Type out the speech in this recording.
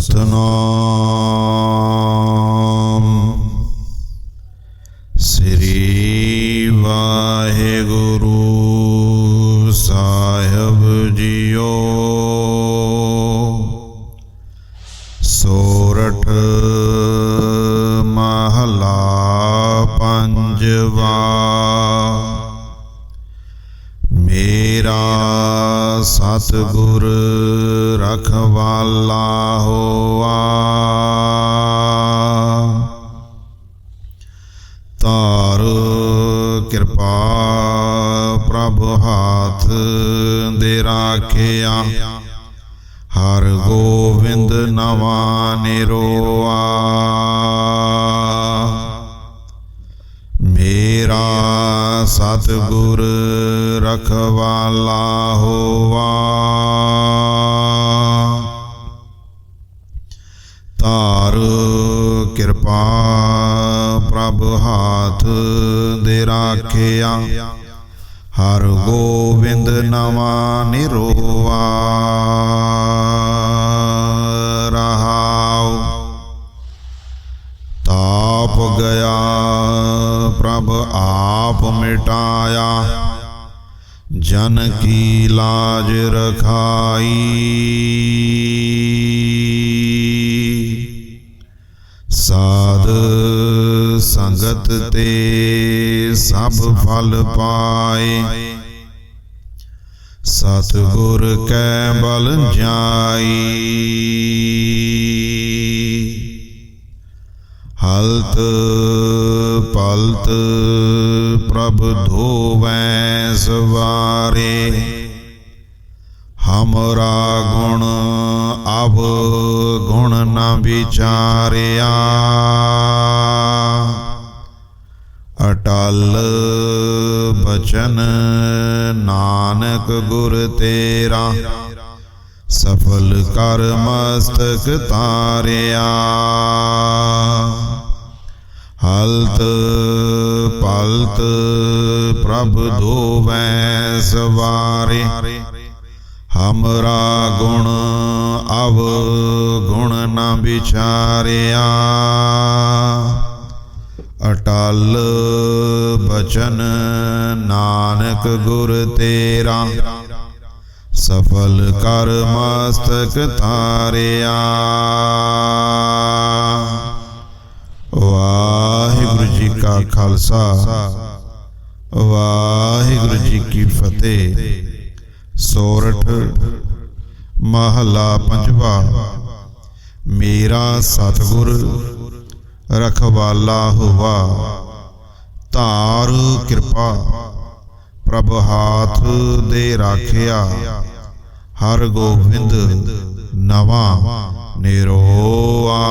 ਸਤਨਾਮ। ਸ੍ਰੀ ਵਾਹਿਗੁਰੂ ਸਾਹਿਬ ਜੀਓ। ਸੋਰਠ ਮਹਲਾ ਪੰਜਵਾ। ਮੇਰਾ ਸਤਿਗੁਰ ਰਖਵਾਲਾ ਹੋਆ। ਤਾਰ ਕਿਰਪਾ ਪ੍ਰਭ ਹਾਥ ਦੇ ਰਾਖਿਆ। ਹਰ ਗੋਬਿੰਦ ਨਵਾ ਨਿਰੋਆ। ਮੇਰਾ ਸਤਿਗੁਰ ਰਖਵਾਲਾ ਹੋਵਾ। ਤਾਰ ਕਿਰਪਾ ਪ੍ਰਭ ਹਾਥ ਦੇ ਰਾਖਿਆ। ਹਰ ਗੋਬਿੰਦ ਨਵਾ ਨਿਰੋਆ। ਆਪ ਜਨ ਕੀ ਲਾਜ ਰਖਾਈ। ਸਾਧ ਸੰਗਤ ਤੇ ਸਭ ਫਲ ਪਾਏ। ਸਤਿਗੁਰ ਕੈ ਬਲ ਜਾਈ। ਹਲਤ ਪਲਤ ਪ੍ਰਭ ਧੋਵੈ ਸਵਾਰੇ। ਹਮਰਾ ਗੁਣ ਅਬ ਗੁਣ ਨਾ ਵਿਚਾਰਿਆ। ਅਟਲ ਬਚਨ ਨਾਨਕ ਗੁਰ ਤੇਰਾ। ਸਫਲ ਕਰ ਮਸਤਕ ਤਾਰਿਆ। ਹਲਤ ਪਲਤ ਪ੍ਰਭ ਧੋਵੈ ਸਵਾਰੇ। ਹਮਰਾ ਗੁਣ ਅਵ ਗੁਣ ਨਾ ਵਿਚਾਰਿਆ। ਅਟਲ ਬਚਨ ਨਾਨਕ ਗੁਰ ਤੇਰਾ। ਸਫਲ ਕਰ ਮਸਤਕ ਤਾਰਿਆ ਖਾਲਸਾ। ਵਾਹਿਗੁਰੂ ਜੀ ਕੀ ਫਤਿਹ। ਸੋਰਠ ਮਹਲਾ ਪੰਜਵਾ। ਮੇਰਾ ਸਤਿਗੁਰ ਰਖਵਾਲਾ ਹੋਵਾ। ਧਾਰ ਕਿਰਪਾ ਪ੍ਰਭ ਹਾਥ ਦੇ ਰਾਖਿਆ। ਹਰ ਗੋਬਿੰਦ ਨਵਾ ਨਿਰੋਆ।